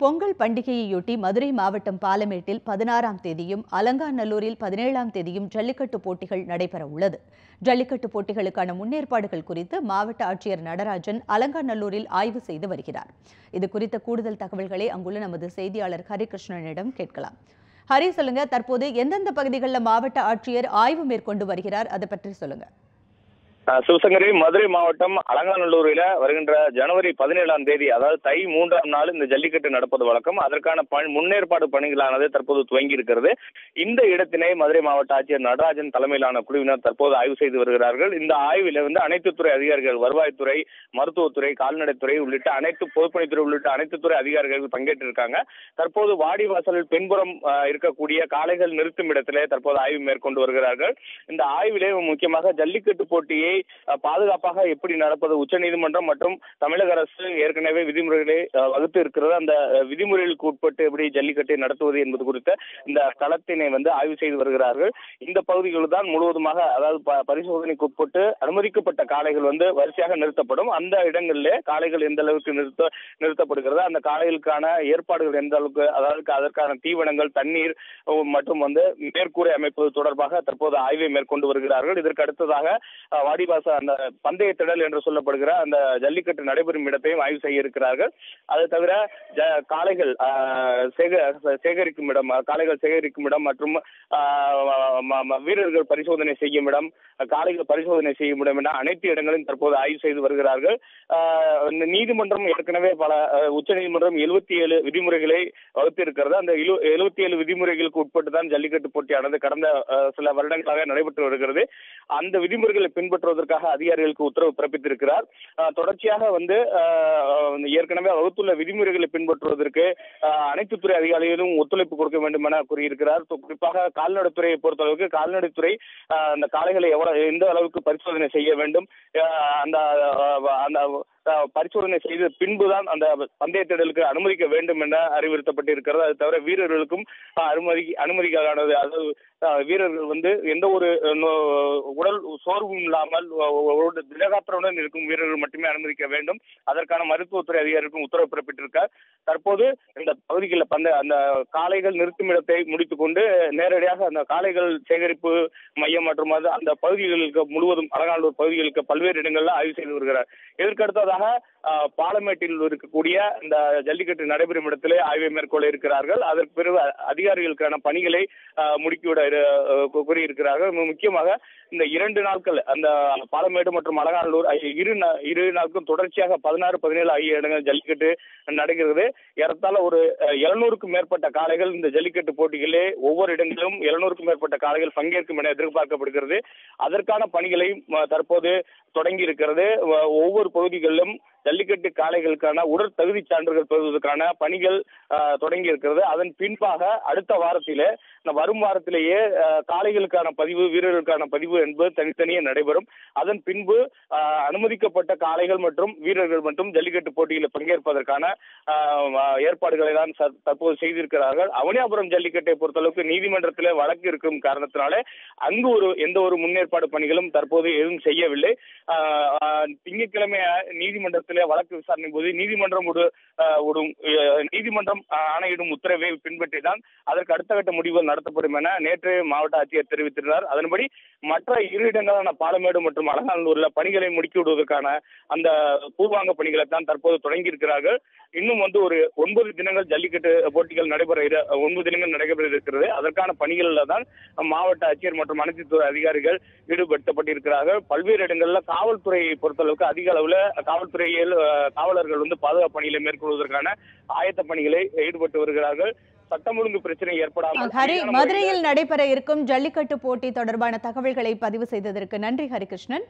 பொங்கல் பண்டிகையையொட்டி மதுரை மாவட்டம் பாலமேட்டில் பதினாறாம் தேதியும் அலங்காநல்லூரில் பதினேழாம் தேதியும் ஜல்லிக்கட்டு போட்டிகள் நடைபெற உள்ளது. ஜல்லிக்கட்டு போட்டிகளுக்கான முன்னேற்பாடுகள் குறித்து மாவட்ட ஆட்சியர் நடராஜன் அலங்காநல்லூரில் ஆய்வு செய்து வருகிறார். இது குறித்த கூடுதல் தகவல்களை அங்குள்ள நமது செய்தியாளர் ஹரிகிருஷ்ணனிடம் கேட்கலாம். ஹரி சொல்லுங்க. தற்போது எந்தெந்த பகுதிகளில் மாவட்ட ஆட்சியர் ஆய்வு மேற்கொண்டு வருகிறார்? அதை பற்றி சொல்லுங்க. சிவசங்கரி மதுரை மாவட்டம் அலங்காநல்லூரில் வருகின்ற ஜனவரி பதினேழாம் தேதி அதாவது தை மூன்றாம் நாள் இந்த ஜல்லிக்கட்டு நடப்பது வழக்கம். அதற்கான பணி முன்னேற்பாடு பணிகளானது தற்போது துவங்கி இருக்கிறது. இந்த இடத்தினை மதுரை மாவட்ட ஆட்சியர் நடராஜன் தலைமையிலான குழுவினர் தற்போது ஆய்வு செய்து வருகிறார்கள். இந்த ஆய்வில் வந்து அனைத்து துறை அதிகாரிகள் வருவாய்த்துறை மருத்துவத்துறை கால்நடைத்துறை உள்ளிட்ட அனைத்து பொதுப்பணித்துறை உள்ளிட்ட அனைத்து துறை அதிகாரிகள் பங்கேற்றிருக்காங்க. தற்போது வாடிவாசல் பின்புறம் இருக்கக்கூடிய காளைகள் நிறுத்தும் இடத்திலே தற்போது ஆய்வு மேற்கொண்டு வருகிறார்கள். இந்த ஆய்விலே முக்கியமாக ஜல்லிக்கட்டு போட்டியை அஹ், பாதுகாப்பாக எப்படி நடப்பது? உச்சநீதிமன்றம் மற்றும் தமிழக அரசு ஏற்கனவே விதிமுறைகளை வகுத்து இருக்கிறது. அந்த விதிமுறைகளுக்கு உட்பட்டு எப்படி ஜல்லிக்கட்டை நடத்துவது என்பது குறித்த இந்த களத்தினை வந்து ஆய்வு செய்து வருகிறார்கள். இந்த பகுதிகளில் தான் முழுவதுமாக அதாவது பரிசோதனைக்கு உட்பட்டு அனுமதிக்கப்பட்ட காளைகள் வந்து வரிசையாக நிறுத்தப்படும். அந்த இடங்களிலே காளைகள் எந்த அளவுக்கு நிறுத்த நிறுத்தப்படுகிறது அந்த காளைகளுக்கான ஏற்பாடுகள் எந்த அளவுக்கு அதாவது அதற்கான தீவனங்கள் தண்ணீர் மற்றும் வந்து மேற்கூரை அமைப்பது தொடர்பாக தற்போது ஆய்வை மேற்கொண்டு வருகிறார்கள். இதற்கு அடுத்ததாக வாடி வாடிவாச அந்த பந்தய திடல் என்று சொல்லப்படுகிற அந்த ஜல்லிக்கட்டு நடைபெறும் இடத்தையும் ஆய்வு செய்ய இருக்கிறார்கள். அது தவிர காளைகள் சேகரிக்கும் இடம் காளைகள் சேகரிக்கும் இடம் மற்றும் வீரர்கள் பரிசோதனை செய்யும் இடம் காளைகள் பரிசோதனை செய்யும் இடம் என அனைத்து இடங்களையும் தற்போது ஆய்வு செய்து வருகிறார்கள். இந்த நீதிமன்றம் ஏற்கனவே பல உச்ச நீதிமன்றம் எழுபத்தி ஏழு விதிமுறைகளை வகுத்திருக்கிறது. அந்த எழுபத்தி ஏழு விதிமுறைகளுக்கு உட்பட்டு தான் ஜல்லிக்கட்டு போட்டியானது கடந்த சில வருடங்களாக நடைபெற்று வருகிறது. அந்த விதிமுறைகளை பின்பற்ற மாற்றுவதற்காக அதிகாரிகளுக்கு உத்தரவு பிறப்பித்திருக்கிறார். தொடர்ச்சியாக வந்து ஏற்கனவே வகுத்துள்ள விதிமுறைகளை பின்பற்றுவதற்கு அனைத்து துறை அதிகாரிகளும் ஒத்துழைப்பு கொடுக்க வேண்டும் என கூறியிருக்கிறார். குறிப்பாக கால்நடைத்துறையை பொறுத்தளவுக்கு கால்நடைத்துறை அந்த காளைகளை எவ்வளவு எந்த அளவுக்கு பரிசோதனை செய்ய வேண்டும் அந்த அந்த பரிசோதனை செய்த பின்புதான் அந்த பந்தய தேடலுக்கு அனுமதிக்க வேண்டும் என அறிவுறுத்தப்பட்டிருக்கிறது. அது தவிர வீரர்களுக்கும் அனுமதி அனுமதிக்கானது அதாவது வீரர்கள் வந்து எந்த ஒரு உடல் சோர்வும் இல்லாமல் ஒ- ஒரு திடகாத்திரத்துடன் இருக்கும் வீரர்கள் மட்டுமே அனுமதிக்க வேண்டும். அதற்கான மருத்துவத்துறை அதிகாரிக்கும் உத்தரவு பிறப்பிட்டிருக்கார். தற்போது இந்த பகுதிகளில் பந்த அந்த காளைகள் நிறுத்தும் இடத்தை முடித்துக்கொண்டு நேரடியாக அந்த காளைகள் சேகரிப்பு மையம் மற்றும் அது அந்த பகுதிகளுக்கு முழுவதும் அலங்காநல்லூர் பகுதிகளுக்கு பல்வேறு இடங்களில் ஆய்வு செய்து வருகிறார். இதற்கடுத்ததாக பாலமேட்டில் இருக்கக்கூடிய இந்த ஜல்லிக்கட்டு நடைபெறும் இடத்திலே ஆய்வை மேற்கொள்ள இருக்கிறார்கள். அதற்கு பிறகு அதிகாரிகளுக்கான பணிகளை முடுக்கிவிட கூறியிருக்கிறார்கள். முக்கியமாக இந்த இரண்டு நாட்கள் அந்த பாலமேடு மற்றும் அலங்காநல்லூர் இரு இரு நாளுக்கும் தொடர்ச்சியாக பதினாறு பதினேழு ஆகிய இடங்கள் ஜல்லிக்கட்டு நடக்கிறது ஏறத்தாழ ஒரு எழுநூறுக்கும் மேற்பட்ட காளைகள் இந்த ஜல்லிக்கட்டு போட்டிகளிலே ஒவ்வொரு இடங்களிலும் எழுநூறுக்கும் மேற்பட்ட காளைகள் பங்கேற்கும் என எதிர்பார்க்கப்படுகிறது. அதற்கான பணிகளை தற்போது தொடங்கி இருக்கிறது. ஒவ்வொரு பகுதிகளிலும் ஜல்லிக்கட்டு காளைகளுக்கான உடல் தகுதி சான்றுகள் பெறுவதற்கான பணிகள் தொடங்கி இருக்கிறது. அதன் பின்பாக அடுத்த வாரத்திலே வரும் வாரத்திலேயே காளைகளுக்கான பதிவு வீரர்களுக்கான பதிவு என்பது தனித்தனியே நடைபெறும். அதன் பின்பு அனுமதிக்கப்பட்ட காளைகள் மற்றும் வீரர்கள் மற்றும் ஜல்லிக்கட்டு போட்டியில் பங்கேற்பதற்கான ஏற்பாடுகளை தான் தற்போது செய்திருக்கிறார்கள். அவனியாபுரம் ஜல்லிக்கட்டை பொறுத்தளவுக்கு நீதிமன்றத்திலே வழக்கு இருக்கும் காரணத்தினாலே அங்கு ஒரு எந்த ஒரு முன்னேற்பாடு பணிகளும் தற்போது எதுவும் செய்யவில்லை. திங்கட்கிழமை நீதிமன்ற நீதிமன்றத்திலே வழக்கு விசாரணை போது நீதிமன்றம் ஒரு ஒரு நீதிமன்றம் ஆணையிடும் உத்தரவை பின்பற்றி தான் அதற்கு அடுத்த கட்ட முடிவுகள் நடத்தப்படும் என நேற்று மாவட்ட ஆட்சியர் தெரிவித்திருந்தார். அதன்படி மற்ற இரு இடங்களான பாலமேடு மற்றும் அலங்காநல்லூர்ல பணிகளை முடுக்கி விடுவதற்கான அந்த பூர்வாங்க பணிகளை தான் தற்போது தொடங்கி இருக்கிறார்கள். இன்னும் வந்து ஒரு ஒன்பது தினங்கள் ஜல்லிக்கட்டு போட்டிகள் நடைபெற இரு- ஒன்பது தினங்கள் நடைபெற இருக்கிறது. அதற்கான பணிகளில் தான் மாவட்ட ஆட்சியர் மற்றும் அனைத்து துறை அதிகாரிகள் ஈடுபடுத்தப்பட்டிருக்கிறார்கள். பல்வேறு இடங்களில் காவல்துறையை பொறுத்தளவுக்கு அதிக அளவில் காவல்துறை காவலர்கள் வந்து பாதுகாப்பு பணிகளை மேற்கொள்வதற்கான ஆயத்த பணிகளை ஈடுபட்டு வருகிறார்கள். சட்டம் ஒழுங்கு பிரச்சனை ஏற்படாமல் ஹரி மதுரையில் நடைபெற இருக்கும் ஜல்லிக்கட்டு போட்டி தொடர்பான தகவல்களை பதிவு செய்ததற்கு நன்றி ஹரிகிருஷ்ணன்.